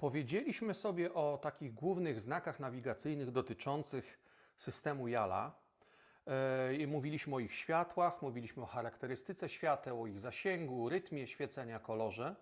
Powiedzieliśmy sobie o takich głównych znakach nawigacyjnych dotyczących systemu Jala. E, i Mówiliśmy o ich światłach, mówiliśmy o charakterystyce świateł, o ich zasięgu, rytmie świecenia, kolorze.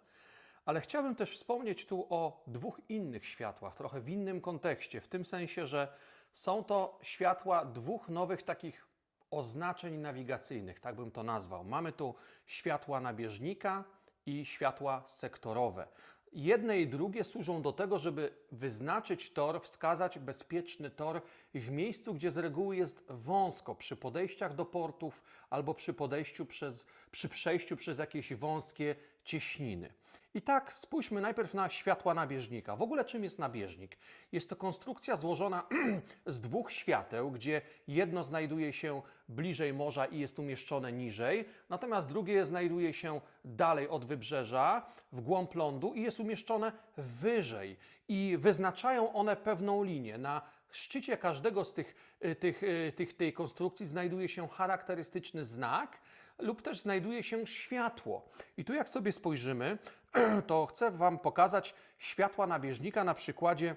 Ale chciałbym też wspomnieć tu o dwóch innych światłach, trochę w innym kontekście, w tym sensie, że są to światła dwóch nowych takich oznaczeń nawigacyjnych, tak bym to nazwał. Mamy tu światła nabieżnika i światła sektorowe. Jedne i drugie służą do tego, żeby wyznaczyć tor, wskazać bezpieczny tor w miejscu, gdzie z reguły jest wąsko, przy podejściach do portów albo przy podejściu przez, przy przejściu przez jakieś wąskie cieśniny. I tak spójrzmy najpierw na światła nabieżnika. W ogóle czym jest nabieżnik? Jest to konstrukcja złożona z dwóch świateł, gdzie jedno znajduje się bliżej morza i jest umieszczone niżej, natomiast drugie znajduje się dalej od wybrzeża, w głąb lądu i jest umieszczone wyżej. I wyznaczają one pewną linię. Na szczycie każdego z tych, y, tych, y, tych, tej konstrukcji znajduje się charakterystyczny znak lub też znajduje się światło. I tu jak sobie spojrzymy, to chcę Wam pokazać światła nabieżnika na przykładzie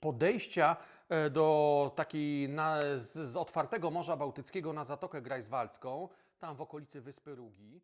podejścia e, do takiej na, z, z otwartego Morza Bałtyckiego na Zatokę Grajswaldzką, tam w okolicy Wyspy Rugi.